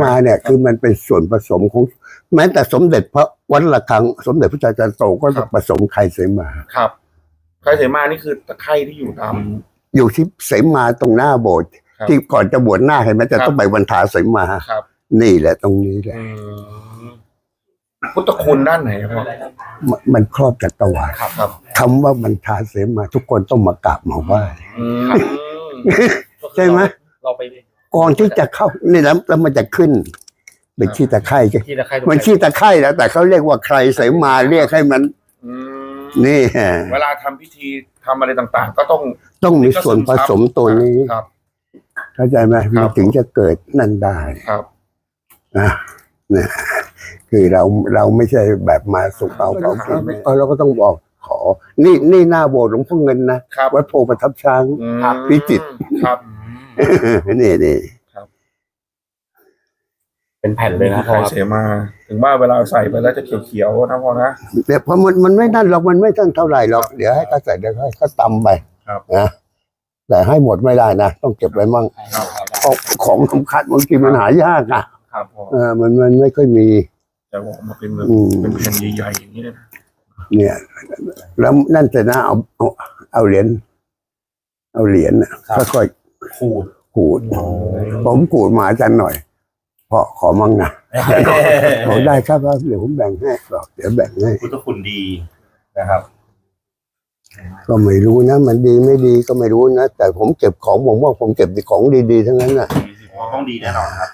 มาเนี่ยคือมันเป็นส่วนผสมของแม้แต่สมเด็จพระวัดระฆัง สมเด็จพระเจ้าจันทร์โตก็ครับผสมไข่เสมาครับใครเสมานี่คือตะไคร่ที่อยู่ตามอยู่ที่เสมาตรงหน้าโบสถ์ครับที่ก่อนจะบวชหน้าคเห็นไหมจะครับต้องไปวันทาเสมาครับนี่แหละตรงนี้แหละอืมพุทธคุณด้านไหนครับพ่อมันมันครอบจักรวาลครับครับคำว่ามันทาเสมาทุกคนต้องมากราบมาไหว้อืมใช่ไหมเราไป ก่อนที่จะเข้านี่แล้วแล้วมันจะขึ้นเป็นขี้ตะไคร่ใช่ที่ตะไคร้มันขี้ตะไคร่แล้ว แต่เขาเรียกว่าใครเสมาเรียกให้มัน อืมนี่ฮะเวลาทำพิธีทำอะไรต่างๆ ก็ต้อง ต้องมีส่วนผสมตัวนี้ครับ เข้าใจไหมครัมันบถึงจะเกิดนั่นได้ครับ นะนะคือเราเราไม่ใช่แบบมาสุกเอาเขากินเออเราก็ต้องบอกขอ นี่นี่หน้าโบสถ์หลวงพ่อเงินนะครับ วัดโพประทับช้างอืมพิจิตร ครับ นี่นี่เป็นแผ่นเลยนะใคพ่รอครับเสมา ถึงว่าเวลาใส่ไปแล้วจะเขียวๆนะพ่อนะเดี๋ยวเพราะมันมันไม่นั่นหรอกมันไม่ตั้งเท่าไหร่หรอกเดี๋ยวให้เขาใส่เดี๋ยวให้เขาตำไปครับนะแต่ให้หมดไม่ได้นะต้องเก็บไว้มั่งครับเพราะของสำคัญบางทีมันหายากอะครับพ่อเออมันมันไม่ค่อยมีจะบอกมาเป็นแบบอืมเป็นแผ่นใหญ่ๆอย่างนี้เลยนะเนี่ย แล้วนั่นแต่นะเอาเอาเอาเหรียญเอาเหรียญน่ะค่อย ขูดๆขูด ผมขูดมาอาจารย์หน่อยพอขอมั่งนะบอกได้ครับว่าเดี๋ยวผมแบ่งให้บอกเดี๋ยวแบ่งให้พุทธคุณดีนะครับ ก็ไม่รู้นะ มันดีไม่ดีก็ไม่รู้นะ แต่ผมเก็บของผมว่าผมเก็บของดีๆทั้งนั้นน่ะต้องดีแน่นอนครับ